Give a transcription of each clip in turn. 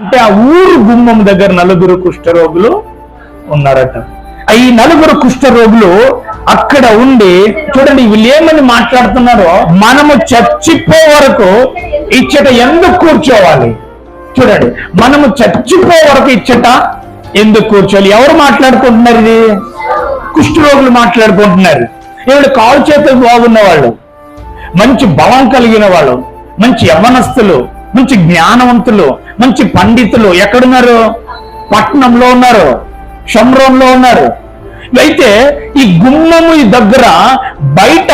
అంటే ఆ ఊరు గుమ్మం దగ్గర నలుగురు కుష్ఠరోగులు ఉన్నారట. ఈ నలుగురు కుష్ఠరోగులు అక్కడ ఉండి చూడండి వీళ్ళు ఏమని మాట్లాడుతున్నారో మనము చచ్చిపో వరకు ఇచ్చట ఎందుకు కూర్చోవాలి? చూడండి మనము చచ్చిపో వరకు ఇచ్చట ఎందుకు కూర్చోవాలి? ఎవరు మాట్లాడుకుంటున్నారు ఇది? కుష్ఠరోగులు మాట్లాడుకుంటున్నారు. ఈవిడ కాలు చేతులు బాగున్న వాళ్ళు మంచి బలం కలిగిన వాళ్ళు మంచి యవనస్తులు మంచి జ్ఞానవంతులు మంచి పండితులు ఎక్కడున్నారు? పట్నంలో ఉన్నారు షమ్రోన్లో ఉన్నారు. అయితే ఈ గుమ్మము ఈ దగ్గర బయట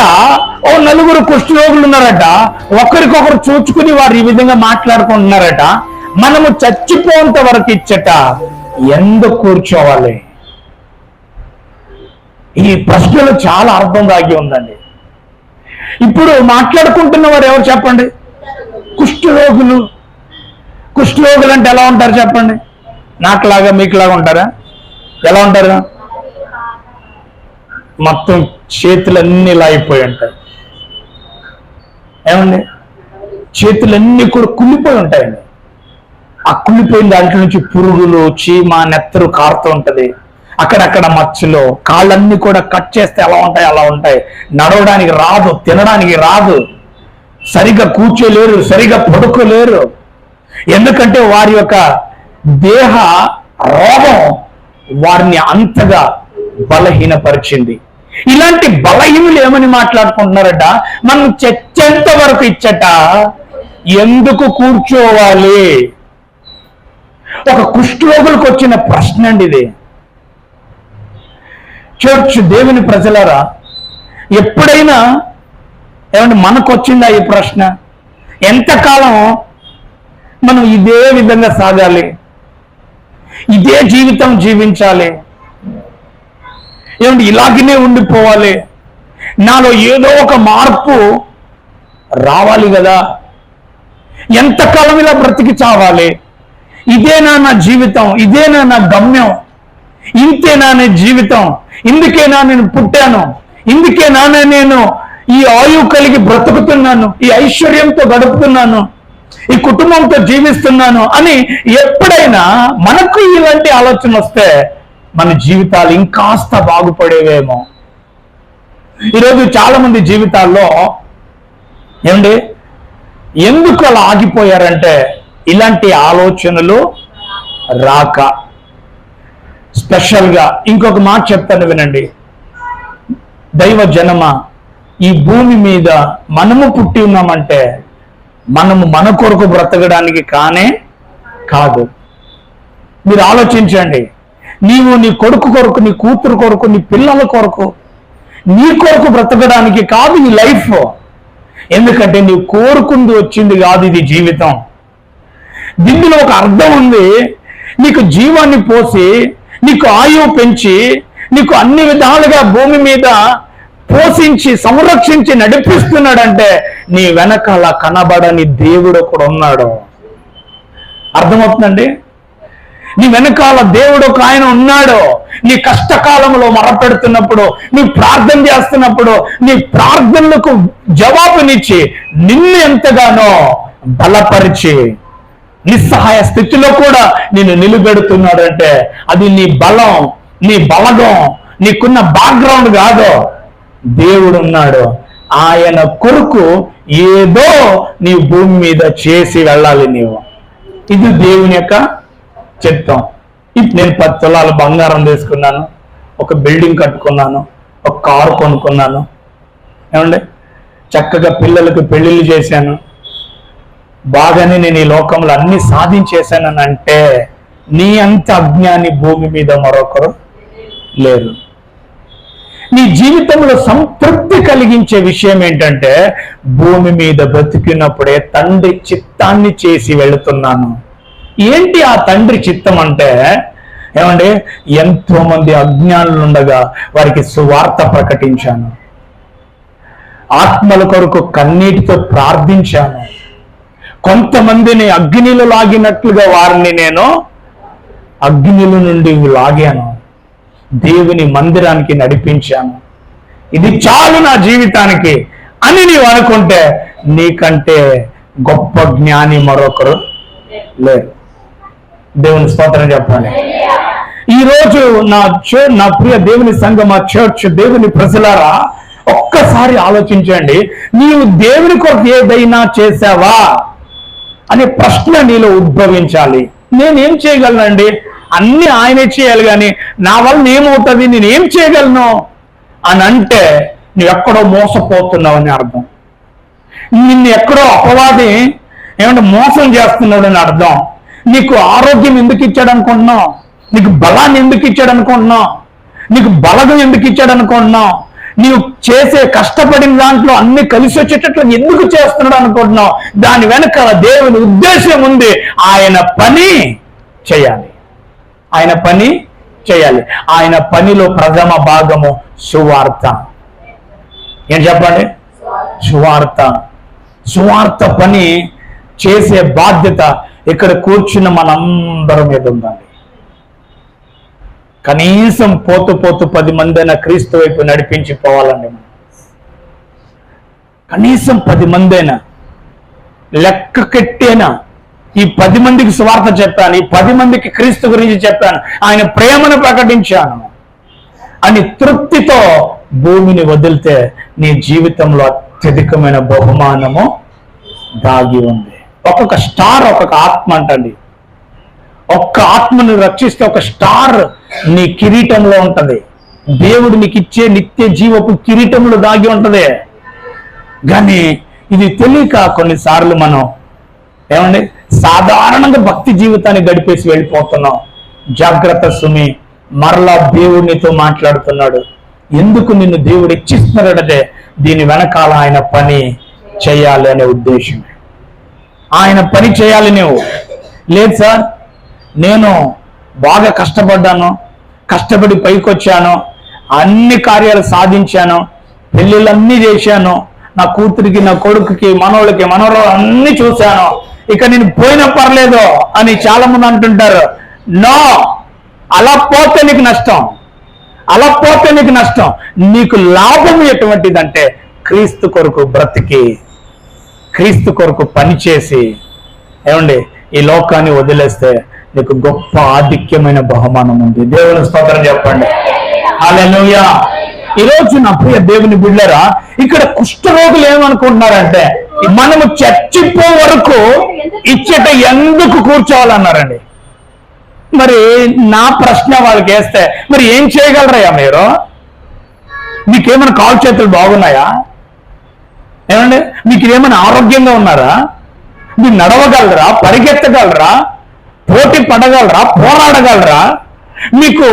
ఓ నలుగురు కుష్ఠరోగులు ఉన్నారట. ఒకరికొకరు చూచుకుని వారు ఈ విధంగా మాట్లాడుకుంటున్నారట. మనము చచ్చిపోయేంత వరకు ఇచ్చట ఎందుకు కూర్చోవాలి? ఈ ప్రశ్నలో చాలా అర్థం దాగి ఉందండి. ఇప్పుడు మాట్లాడుకుంటున్న వారు ఎవరు చెప్పండి? కుష్ఠరోగులు కుష్ఠరోగులు అంటే ఎలా ఉంటారు చెప్పండి? నాకులాగా మీకులాగా ఉంటారా? ఎలా ఉంటారు? మొత్తం చేతులన్నీ ఇలా అయిపోయి ఉంటాయి. ఏమండి? చేతులన్నీ కూడా కుళ్ళిపోయి ఉంటాయండి ఆ కుళ్ళిపోయిన దాంట్లో నుంచి పురుగులు చీమ నెత్తరు కారుతూ ఉంటది. అక్కడక్కడ మచ్చలు కాళ్ళన్నీ కూడా కట్ చేస్తే ఎలా ఉంటాయి? అలా ఉంటాయి. నడవడానికి రాదు తినడానికి రాదు. సరిగా కూర్చోలేరు సరిగా పడుకోలేరు. ఎందుకంటే వారి యొక్క దేహ రోగం వారిని అంతగా బలహీనపరిచింది. ఇలాంటి బలహీనులు ఏమని మాట్లాడుకుంటున్నారట? మనం చచ్చేంత వరకు ఇచ్చట ఎందుకు కూర్చోవాలి? ఒక కుష్ఠరోగులకు వచ్చిన ప్రశ్న అండి ఇది. చర్చ్ దేవుని ప్రజలారా ఎప్పుడైనా ఏమంటే మనకు వచ్చిందా ఈ ప్రశ్న? ఎంతకాలం మనం ఇదే విధంగా సాగాలి. ఇదే జీవితం జీవించాలి. ఏమంటే ఇలాగనే ఉండిపోవాలి. నాలో ఏదో ఒక మార్పు రావాలి కదా. ఎంతకాలం ఇలా బ్రతికి చావాలి? ఇదేనా నా జీవితం? ఇదేనా నా గమ్యం? ఇంతేనా నా జీవితం? ఇందుకేనా నేను పుట్టాను? ఇందుకేనా నేను ఈ ఆయువు కలిగి బ్రతుకుతున్నాను? ఈ ఐశ్వర్యంతో గడుపుతున్నాను? ఈ కుటుంబంతో జీవిస్తున్నాను అని ఎప్పుడైనా మనకు ఇలాంటి ఆలోచన వస్తే మన జీవితాలు ఇంకాస్త బాగుపడేవేమో. ఈరోజు చాలా మంది జీవితాల్లో ఏమండి ఎందుకు అలా ఆగిపోయారంటే ఇలాంటి ఆలోచనలు రాక. స్పెషల్గా ఇంకొక మాట చెప్తాను వినండి. దైవ జనమ ఈ భూమి మీద మనము పుట్టి ఉన్నామంటే మనము మన కొరకు బ్రతకడానికి కానే కాదు. మీరు ఆలోచించండి. నీవు నీ కొడుకు కొరకు నీ కూతురు కొరకు నీ పిల్లల కొరకు నీ కొరకు బ్రతకడానికి కాదు ఈ లైఫ్. ఎందుకంటే నీవు కోరుకుంది వచ్చింది కాదు ఇది జీవితం. దీనిలో ఒక అర్థం ఉంది. నీకు జీవాన్ని పోసి నీకు ఆయువు పెంచి నీకు అన్ని విధాలుగా భూమి మీద పోషించి సంరక్షించి నడిపిస్తున్నాడంటే నీ వెనకాల కనబడని దేవుడు ఒకడు ఉన్నాడు. అర్థమవుతుందండి? నీ వెనకాల దేవుడు ఒక ఆయన ఉన్నాడు. నీ కష్టకాలంలో మరపెడుతున్నప్పుడు నీ ప్రార్థన చేస్తున్నప్పుడు నీ ప్రార్థనలకు జవాబునిచ్చి నిన్ను ఎంతగానో బలపరిచి నిస్సహాయ స్థితిలో కూడా నిన్ను నిలబెడుతున్నాడంటే అది నీ బలం నీ బలగం నీకున్న బ్యాక్గ్రౌండ్ కాదు. దేవుడు ఉన్నాడు. ఆయన కొరకు ఏదో నీ భూమి మీద చేసి వెళ్ళాలి నీవు. ఇది దేవుని యొక్క చిత్తం. ఇప్పుడు నేను పది తులాలు బంగారం తీసుకున్నాను ఒక బిల్డింగ్ కట్టుకున్నాను ఒక కారు కొనుక్కున్నాను. ఏమండి? చక్కగా పిల్లలకు పెళ్ళిళ్ళు చేశాను. బాగానే నేను ఈ లోకంలో అన్ని సాధించేశానని అంటే నీ అంత అజ్ఞాని భూమి మీద మరొకరు లేరు. నీ జీవితంలో సంతృప్తి కలిగించే విషయం ఏంటంటే భూమి మీద బ్రతికినప్పుడే తండ్రి చిత్తాన్ని చేసి వెళుతున్నాను. ఏంటి ఆ తండ్రి చిత్తం అంటే? ఏమంటే ఎంతో మంది అజ్ఞానులు ఉండగా వారికి సువార్త ప్రకటించాను. ఆత్మల కొరకు కన్నీటితో ప్రార్థించాను. కొంతమందిని అగ్నిలో లాగినట్లుగా వారిని నేను అగ్నిల నుండి లాగాను. దేవుని మందిరానికి నడిపించాను. ఇది చాలు నా జీవితానికి అని నీవు అనుకుంటే నీకంటే గొప్ప జ్ఞాని మరొకరు లేరు. దేవుని స్తోత్రం చెప్పాలి ఈ రోజు నా చర్చ్ నా ప్రియ దేవుని సంఘం ఆ చర్చ్ దేవుని ప్రజలారా ఒక్కసారి ఆలోచించండి. నీవు దేవుని కొరకు ఏదైనా చేసావా? అనే ప్రశ్న నీలో ఉద్భవించాలి. నేనేం చేయగలనండి? అన్ని ఆయనే చేయాలి కానీ నా వల్ల ఏమవుతుంది? నేనేం చేయగలను? అని అంటే నువ్వు ఎక్కడో మోసపోతున్నావు అని అర్థం. నిన్ను ఎక్కడో అపవాది ఏమంటే మోసం చేస్తున్నాడు అని అర్థం. నీకు ఆరోగ్యం ఎందుకు ఇచ్చాడు అనుకుంటున్నావు? నీకు బలాన్ని ఎందుకు ఇచ్చాడు అనుకుంటున్నావు? నీకు బలగం ఎందుకు ఇచ్చాడు అనుకుంటున్నావు? నీవు చేసే కష్టపడిన దాంట్లో అన్ని కలిసి వచ్చేటట్లు ఎందుకు చేస్తున్నాడు అనుకుంటున్నావు? దాని వెనక దేవుని ఉద్దేశం ఉంది. ఆయన పని చేయాలి. ఆయన పని చేయాలి. ఆయన పనిలో ప్రథమ భాగము సువార్త. ఏం చెప్పండి? సువార్త. సువార్త పని చేసే బాధ్యత ఇక్కడ కూర్చున్న మనందరి మీద ఉందండి. కనీసం పోతు పోతు పది మంది అయినా క్రీస్తు వైపు నడిపించి పోవాలండి మనం. కనీసం పది మంది అయినా లెక్క కట్టేనా ఈ పది మందికి స్వార్థ చెప్పాను ఈ పది మందికి క్రీస్తు గురించి చెప్పాను ఆయన ప్రేమను ప్రకటించాను. అని తృప్తితో భూమిని వదిలితే నీ జీవితంలో అత్యధికమైన బహుమానము దాగి ఉంది. ఒక్కొక్క స్టార్ ఒక్కొక్క ఆత్మ అంటండి. ఒక్క ఆత్మను రక్షిస్తే ఒక స్టార్ నీ కిరీటంలో ఉంటది. దేవుడు నీకు ఇచ్చే నిత్య జీవపు కిరీటంలో దాగి ఉంటది. కానీ ఇది తెలియక కొన్నిసార్లు మనం ఏమండి? సాధారణంగా భక్తి జీవితాన్ని గడిపేసి వెళ్ళిపోతున్నాం. జాగ్రత్త సుమి మరలా దేవుడు నీతో మాట్లాడుతున్నాడు. ఎందుకు నిన్ను దేవుడు ఇచ్చిస్తున్నాడంటే దీని వెనకాల ఆయన పని చేయాలి అనే ఉద్దేశం. ఆయన పని చేయాలి నువ్వు లేదు సార్ నేను బాగా కష్టపడ్డాను కష్టపడి పైకొచ్చాను అన్ని కార్యాలు సాధించాను పెళ్ళిళ్ళన్నీ చేశాను నా కూతురికి నా కొడుకుకి మనోళ్ళకి మనవరు అన్ని చూశాను. ఇక నేను పోయినా పర్లేదు అని చాలా మంది అంటుంటారు. నో అలా పోతే నీకు నష్టం. అలా పోతే నీకు నష్టం. నీకు లాభం ఎటువంటిదంటే క్రీస్తు కొరకు బ్రతికి క్రీస్తు కొరకు పనిచేసి ఏమండి ఈ లోకాన్ని వదిలేస్తే నీకు గొప్ప ఆధిక్యమైన బహుమానం ఉంది. దేవుని స్తోత్రం చెప్పండి. హల్లెలూయా. ఈరోజు నా ప్రియ దేవుని బిడ్డరా ఇక్కడ కుష్ఠరోగులు ఏమనుకుంటున్నారంటే మనము చచ్చిపో వరకు ఇచ్చట ఎందుకు కూర్చోవాలన్నారండి. మరి నా ప్రశ్న వాళ్ళకి వేస్తే మరి ఏం చేయగలరయ్యా మీరు? మీకేమైనా కాలు చేతులు బాగున్నాయా? ఏమండి? మీకు ఏమైనా ఆరోగ్యంగా ఉన్నారా? మీరు నడవగలరా? పరిగెత్తగలరా? పోటీ పడగలరా? పోరాడగలరా? మీకు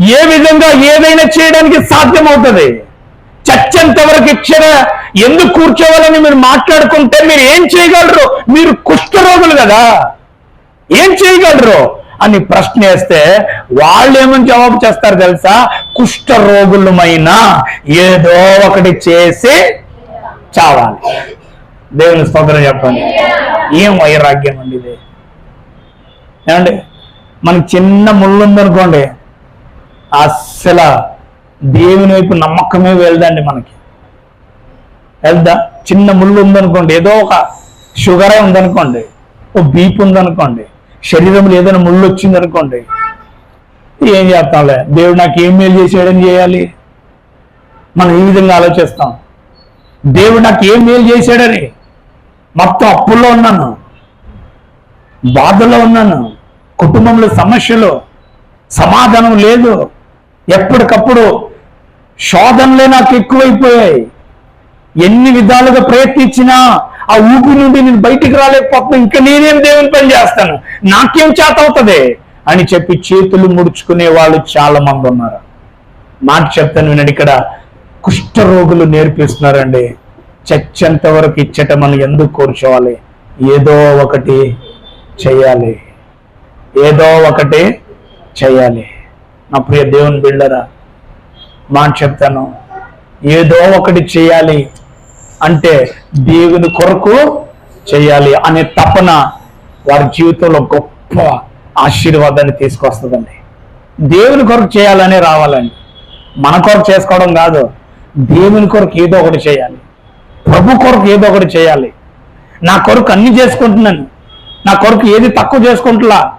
ఏ విధంగా ఏదైనా చేయడానికి సాధ్యమవుతుంది? చచ్చంత వరకు ఇచ్చిన ఎందుకు కూర్చోవాలని మీరు మాట్లాడుకుంటే మీరు ఏం చేయగలరు? మీరు కుష్ఠరోగులు కదా. ఏం చేయగలరు? అని ప్రశ్న వేస్తే వాళ్ళు ఏమని జవాబు చేస్తారు తెలుసా? కుష్ఠ రోగులమైన ఏదో ఒకటి చేసి చావాలి. దేవుని స్తోత్రం చెప్పండి. ఏం వైరాగ్యం అండి ఇది? ఏమండి? మనకి చిన్న ముళ్ళు ఉందనుకోండి అస్సలు దేవుని వైపు నమ్మకమే వెళ్దండి మనకి. వెళ్దా? చిన్న ముళ్ళు ఉందనుకోండి ఏదో ఒక షుగరే ఉందనుకోండి ఓ బీప్ ఉందనుకోండి శరీరంలో ఏదైనా ముళ్ళు వచ్చిందనుకోండి ఏం చేస్తాంలే? దేవుడు నాకు ఏం మేలు చేసేయడని చేయాలి? మనం ఈ విధంగా ఆలోచిస్తాం. దేవుడు నాకు ఏం మేలు చేశాడని మొత్తం అప్పుల్లో ఉన్నాను. బాధలో ఉన్నాను. కుటుంబంలో సమస్యలు. సమాధానం లేదు. ఎప్పటికప్పుడు శోధనలే నాకు ఎక్కువైపోయాయి. ఎన్ని విధాలుగా ప్రయత్నించినా ఆ ఊపి నుండి నేను బయటికి రాలేకపోతున్నా ఇంకా నేనేం దేవుని పని చేస్తాను? నాకేం చేత అవుతుంది? అని చెప్పి చేతులు ముడుచుకునే వాళ్ళు చాలా మంది ఉన్నారు. మాట చెప్తాను నేను ఇక్కడ కుష్ఠరోగులు నేర్పిస్తున్నారండి. చచ్చేంత వరకు ఇచ్చట మనం ఎందుకు కూర్చోవాలి? ఏదో ఒకటి చేయాలి. ఏదో ఒకటి చేయాలి. నా ప్రియ దేవుని బిళ్ళరా మాట చెప్తాను. ఏదో ఒకటి చేయాలి అంటే దేవుని కొరకు చేయాలి అనే తపన వారి జీవితంలో గొప్ప ఆశీర్వాదాన్ని తీసుకొస్తుందండి. దేవుని కొరకు చేయాలనే రావాలండి. మన కొరకు చేసుకోవడం కాదు దేవుని కొరకు ఏదో ఒకటి చేయాలి. ప్రభు కొరకు ఏదో ఒకటి చేయాలి. నా కొరకు అన్ని చేసుకుంటున్నాను. నా కొరకు ఏది తక్కువ చేసుకుంటున్నా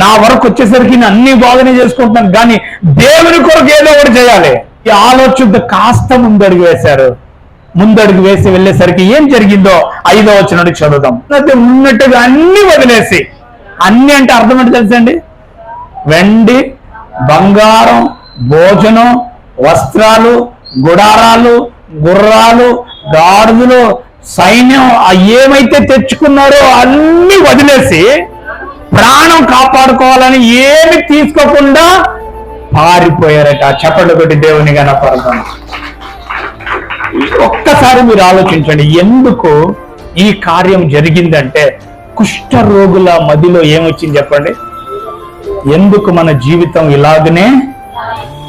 నా వరకు వచ్చేసరికి నేను అన్ని బాగానే చేసుకుంటున్నాను కానీ దేవుని కొరకు ఏదో ఒకటి చేయాలి. ఈ ఆలోచన కాస్త ముందడుగు వేశారు. ముందడుగు వేసి వెళ్ళేసరికి ఏం జరిగిందో ఐదో వచ్చినట్టు చదువుదాం. అయితే ఉన్నట్టుగా అన్ని వదిలేసి. అన్ని అంటే అర్థం ఏంటి తెలుసండి వెండి బంగారం భోజనం వస్త్రాలు గుడారాలు గుర్రాలు గాడుదలు సైన్యం ఏమైతే తెచ్చుకున్నారో అన్ని వదిలేసి ప్రాణం కాపాడుకోవాలని ఏమి తీసుకోకుండా పారిపోయారట. చెప్పండి కొట్టి దేవుని గనపడతాను ఒక్కసారి మీరు ఆలోచించండి ఎందుకు ఈ కార్యం జరిగిందంటే కుష్ఠ రోగుల మదిలో ఏమొచ్చింది చెప్పండి? ఎందుకు మన జీవితం ఇలాగనే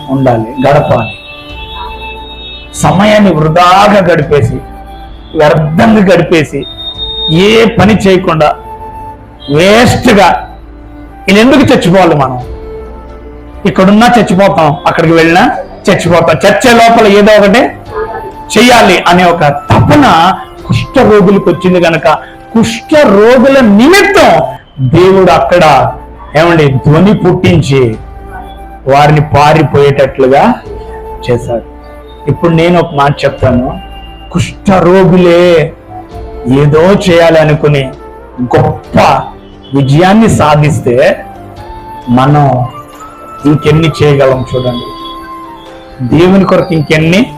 ఉండాలి గడపాలి? సమయాన్ని వృధాగా గడిపేసి వ్యర్థంగా గడిపేసి ఏ పని చేయకుండా వేస్ట్గా. ఇది ఎందుకు చచ్చిపోవాలి మనం? ఇక్కడున్నా చచ్చిపోతాం అక్కడికి వెళ్ళినా చచ్చిపోతాం. చచ్చే లోపల ఏదో ఒకటి చెయ్యాలి అనే ఒక తపన కుష్ఠ రోగులకు వచ్చింది కనుక కుష్ఠ రోగుల నిమిత్తం దేవుడు అక్కడ ఏమండి ధ్వని పుట్టించి వారిని పారిపోయేటట్లుగా చేశాడు. ఇప్పుడు నేను ఒక మాట చెప్తాను. కుష్ఠ రోగులే ఏదో చేయాలి అనుకుని గొప్ప విజయాన్ని సాధిస్తే మనం ఇంకెన్ని చేయగలం చూడండి. దేవుని కొరకు ఇంకెన్ని